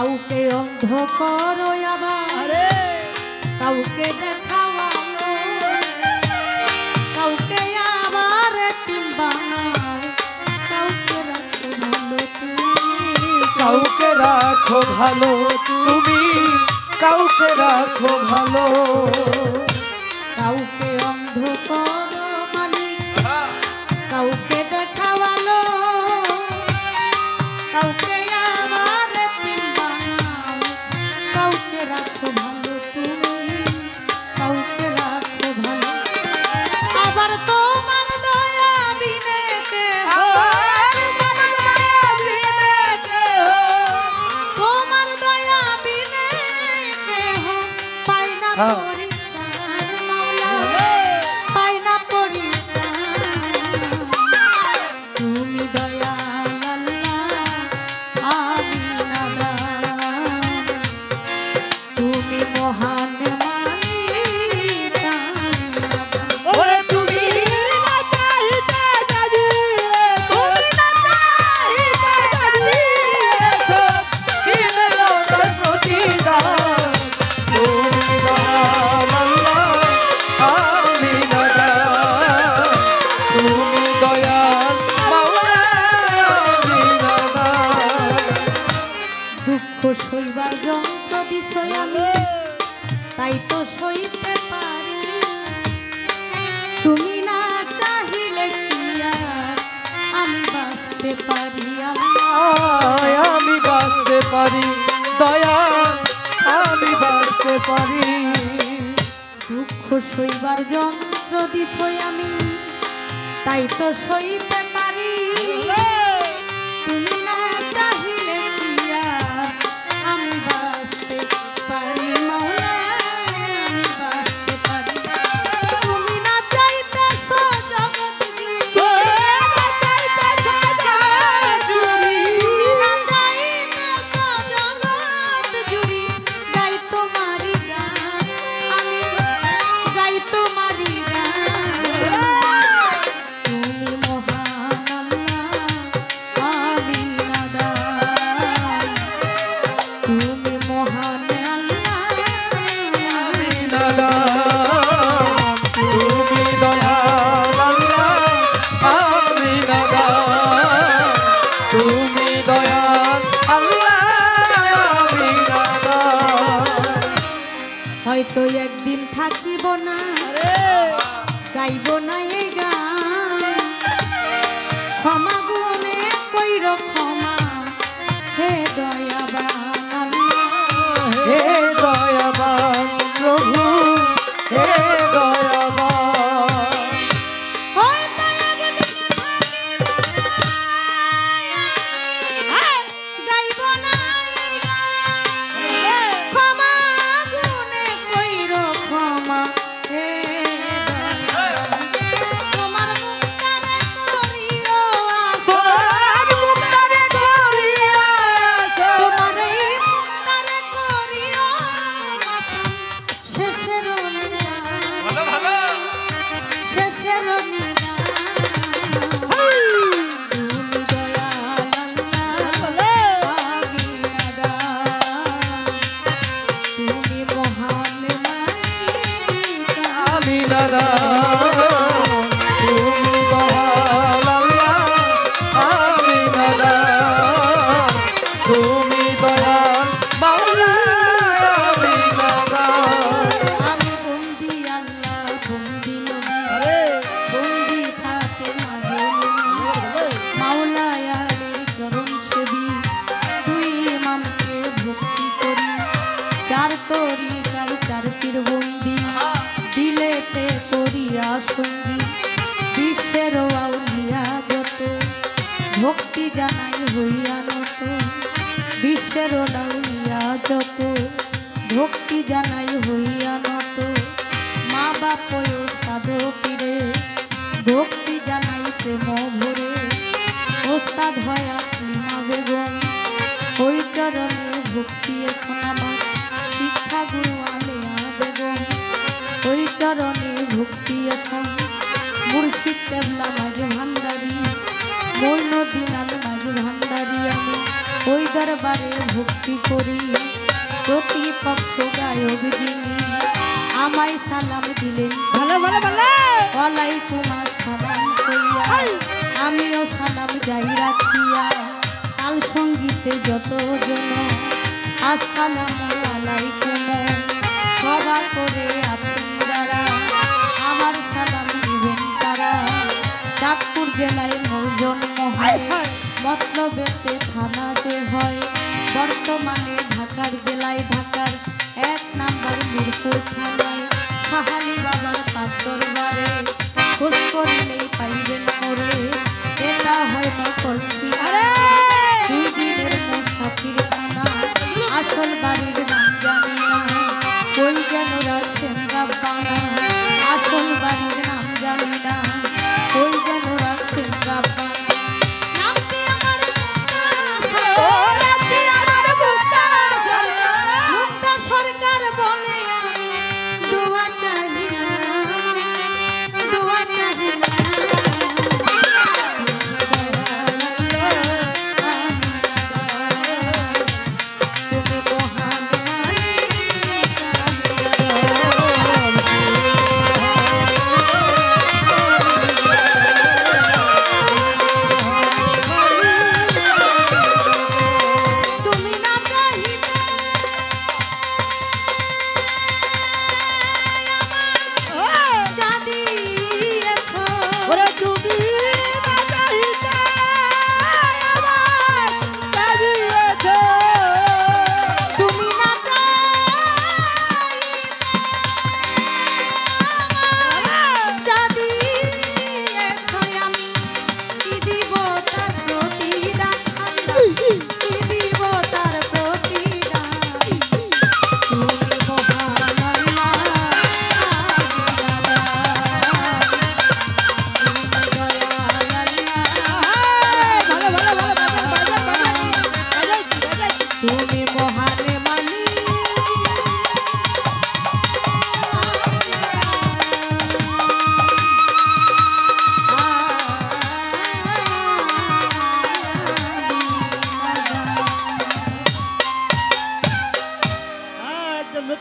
কাউকে অন্ধ করো আবার। কাউকে দেখাও কাউকে আবার কাউকে রাখো ভালো তুমি। কাউকে রাখো ভালো কাউকে অন্ধ করো Oh. পারি, আমি বাঁচতে পারি, দয়া, আমি বাঁচতে পারি। দুঃখ সইবার যন্ত্র দিছই আমি, তাই তো সইতে পারি। ক্ষমা গুণে কইর ক্ষমা হে তরি চার চার বন্দি দিলেতে করিয়া সঙ্গী বিশ্বের আউলিয়া যত ভক্তি জানাই হইয়া নত বিশ্বের যত ভক্তি জানাই হইয়া নত। মা বাপ ওস্তাদ পীরে ভক্তি জানাই প্রেম ভরে ওস্তাদ হয়া ভক্তি এখন মুর্শিদ কেবলা মাঝে ভান্ডারি মৈনদিন আল মাঝে ভান্ডারি আমি। ওই দরবারে ভক্তি করি প্রতিপক্ষ গায়ক যিনি। আমায় সালাম দিলেন ভালো ভালো ভালো। ওয়ালাইকুম আসসালাম কইয়া। আমিও সালাম যাই রাখিয়া। কাল সঙ্গীতে যত জন আসসালামু আলাইকুম। সভা করে আছেন জেলায় মোর জন্ম হয়। মতলবেতে থানাতে হয়। বর্তমানে ঢাকার জেলায় ঢাকার এক নাম্বার মিরপুর থানায়। সাহালি বাবার তার Tu